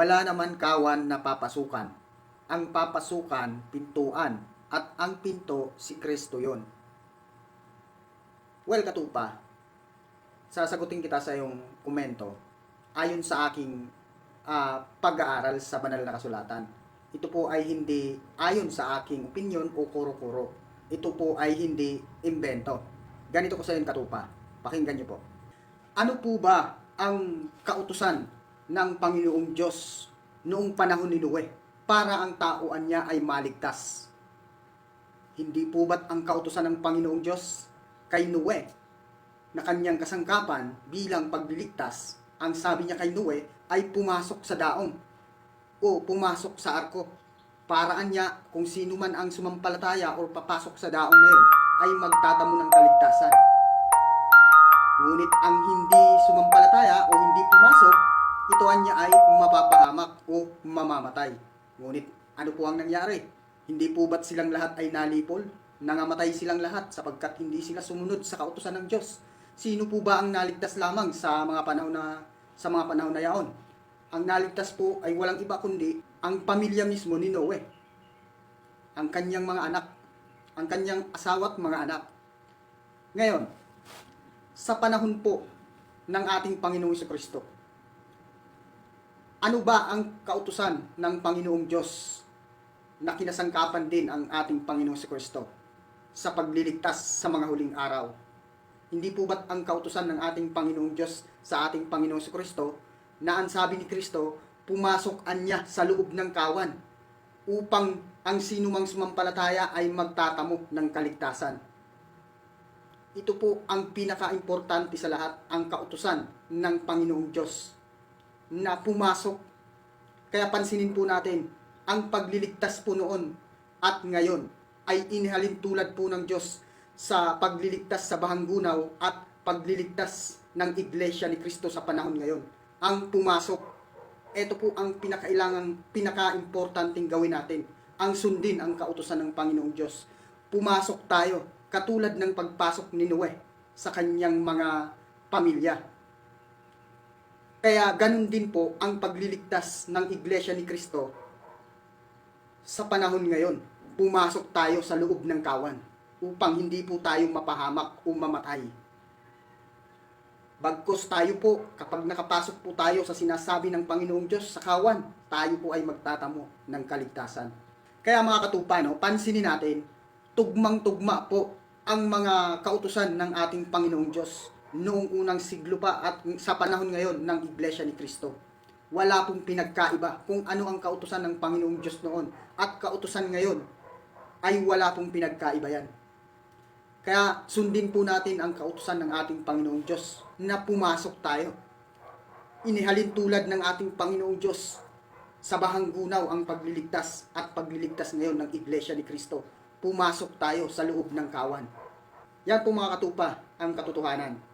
wala naman kawan na papasukan. Ang papasukan, pintuan, at ang pinto, si Kristo yon. Well, katupa, sasagutin kita sa iyong komento ayon sa aking ah, pag-aaral sa banal na kasulatan. Ito po ay hindi ayon sa aking opinion o kuro-kuro. Ito po ay hindi imbento. Ganito ko sa inyo katupa. Pakinggan niyo po. Ano po ba ang kautusan ng Panginoong Diyos noong panahon ni Noe para ang tauan niya ay maligtas? Hindi po ba't ang kautusan ng Panginoong Diyos kay Noe na kanyang kasangkapan bilang pagliligtas, ang sabi niya kay Noe ay pumasok sa daong o pumasok sa arko. Paraan niya kung sino man ang sumampalataya o papasok sa daong na yun ay magtatamo ng kaligtasan. Ngunit ang hindi sumampalataya o hindi pumasok, mamamatay. Ngunit ano po ang nangyari? Hindi po ba't silang lahat ay nalipol? Nangamatay silang lahat sapagkat hindi sila sumunod sa kautusan ng Diyos. Sino po ba ang naligtas lamang sa mga panahon na sa mga panahon na yaon? Ang naligtas po ay walang iba kundi ang pamilya mismo ni Noe. Ang kanyang mga anak, ang kanyang asawa at mga anak. Ngayon, sa panahon po ng ating Panginoong Kristo. Ano ba ang kautusan ng Panginoong Diyos na kinasangkapan din ang ating Panginoong Hesus Kristo sa pagliligtas sa mga huling araw? Hindi po ba't ang kautusan ng ating Panginoong Diyos sa ating Panginoong Hesus Kristo na ang sabi ni Kristo, pumasok anya sa loob ng kawan upang ang sinumang sumampalataya ay magtatamo ng kaligtasan ito po ang pinaka-importante sa lahat, ang kautusan ng Panginoong Diyos na pumasok. Kaya pansinin po natin, ang pagliligtas po noon at ngayon ay inihalin tulad po ng Diyos sa pagliligtas sa bahanggunaw at pagliligtas ng Iglesia ni Kristo sa panahon ngayon. Ang pumasok, ito po ang pinakailangang, pinaka-importanting gawin natin. Ang sundin ang kautusan ng Panginoong Diyos. Pumasok tayo katulad ng pagpasok ni Noe sa kanyang mga pamilya. Kaya ganun din po ang pagliligtas ng Iglesia ni Kristo sa panahon ngayon. Pumasok tayo sa loob ng kawan upang hindi po tayo mapahamak o mamatay. Bagkos tayo po, kapag nakapasok po tayo sa sinasabi ng Panginoong Diyos sa kawan, tayo po ay magtatamo ng kaligtasan. Kaya mga katupa, no, pansinin natin, tugmang-tugma po ang mga kautusan ng ating Panginoong Diyos noong unang siglo pa at sa panahon ngayon ng Iglesia ni Kristo. Wala pong pinagkaiba kung ano ang kautusan ng Panginoong Diyos noon at kautusan ngayon ay wala pong pinagkaiba yan. Kaya sundin po natin ang kautusan ng ating Panginoong Diyos na pumasok tayo. Inihalin tulad ng ating Panginoong Diyos sa bahanggunaw ang pagliligtas at pagliligtas ngayon ng Iglesia ni Kristo pumasok tayo sa loob ng kawan. Yan po mga katupa ang katotohanan.